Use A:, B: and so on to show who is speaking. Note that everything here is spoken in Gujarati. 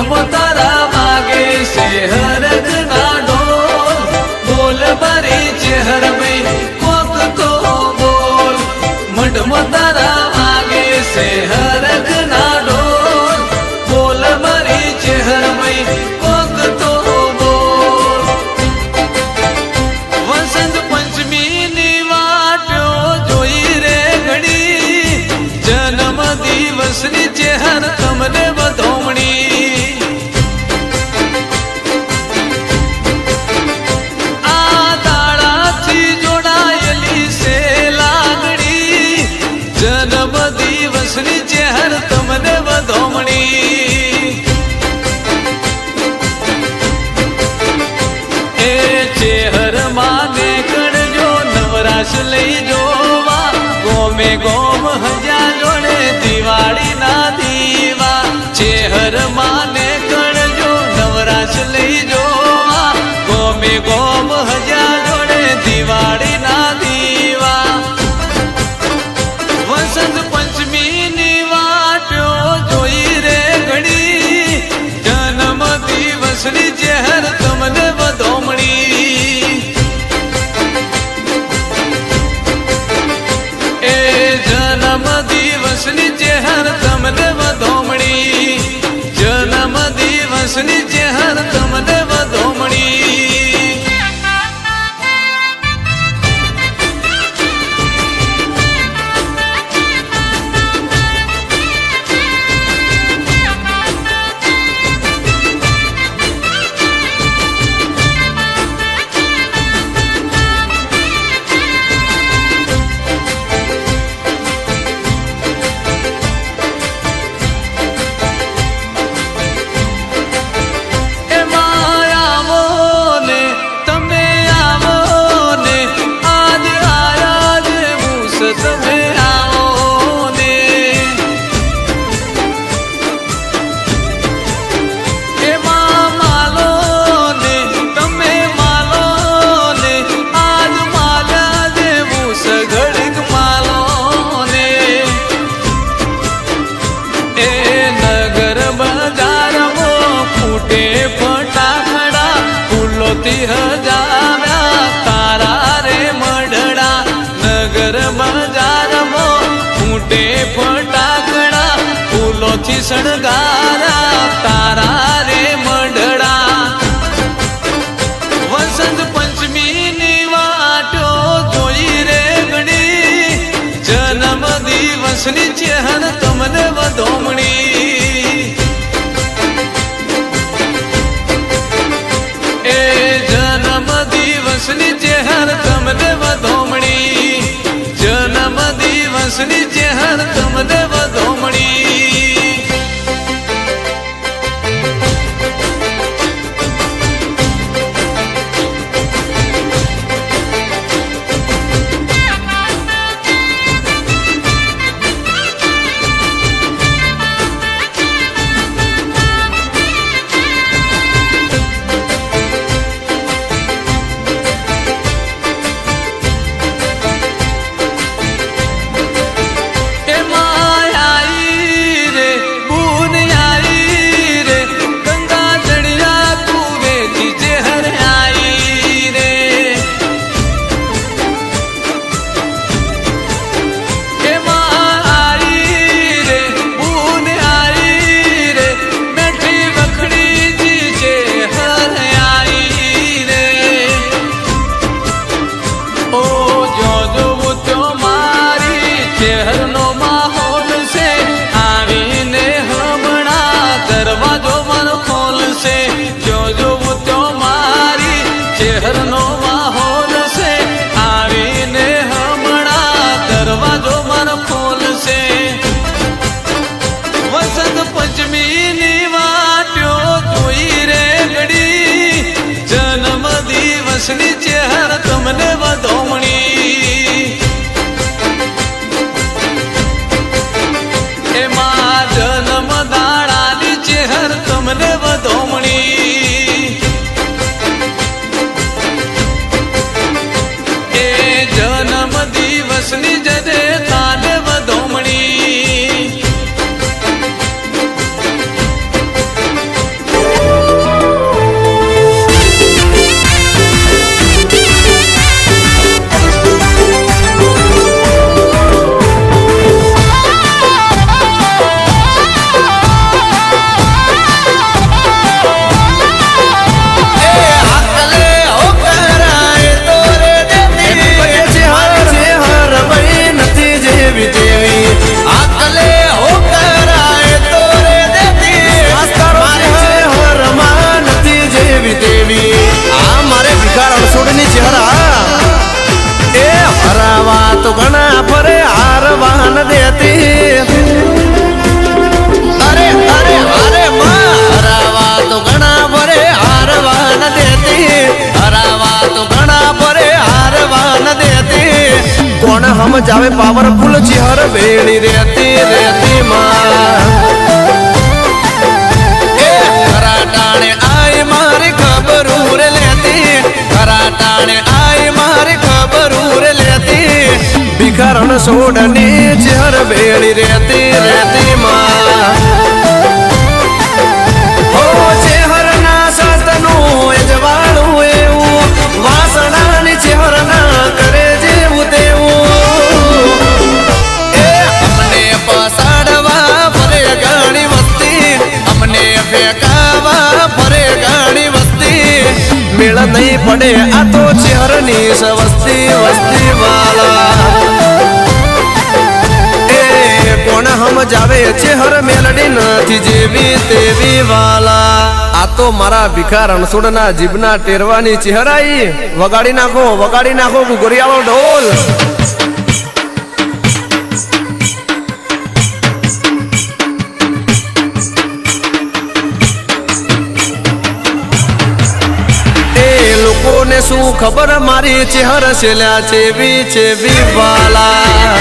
A: amor માણસ લઈ જોવા. ગોમે ગોમ હજા જોડે દિવાળી ના દીવા. ચેહર માને કણજો, નવરાશ લઈ જોવા. ગોમે ગોમ હજા ની જે હરદમ શણગારા તારા રે મંડ મને વધોમણી એમાં જન્મ દાડાની ચહેર તમને વધોમણી એ જન્મ દિવસની
B: જાવે પાવરફુલ ચિહર બેડી રહેતી રેતી માં. કરાટાણે આય મારી ખબરું રે લેતી. કરાટાણે આય મારી ખબરું રે લેતી. ભિખારણ સોડની ચિહર બેડી રેતી રેતી નહીં પડે, આ તો ચેહરની વસ્તી વસ્તી વાલા. એ કોણ સમજાવે, ચેહર મેલડી નથી જેવી તેવી વાલા. આ તો મારા ભિખાર રણછોડના જીભના ટેરવાની ચહેરાઈ. વગાડી નાખો વગાડી નાખો, ગુગરિયાળો ઢોલ. શું ખબર મારી ચહેર છેલ્યા છે ચેવી વાલા?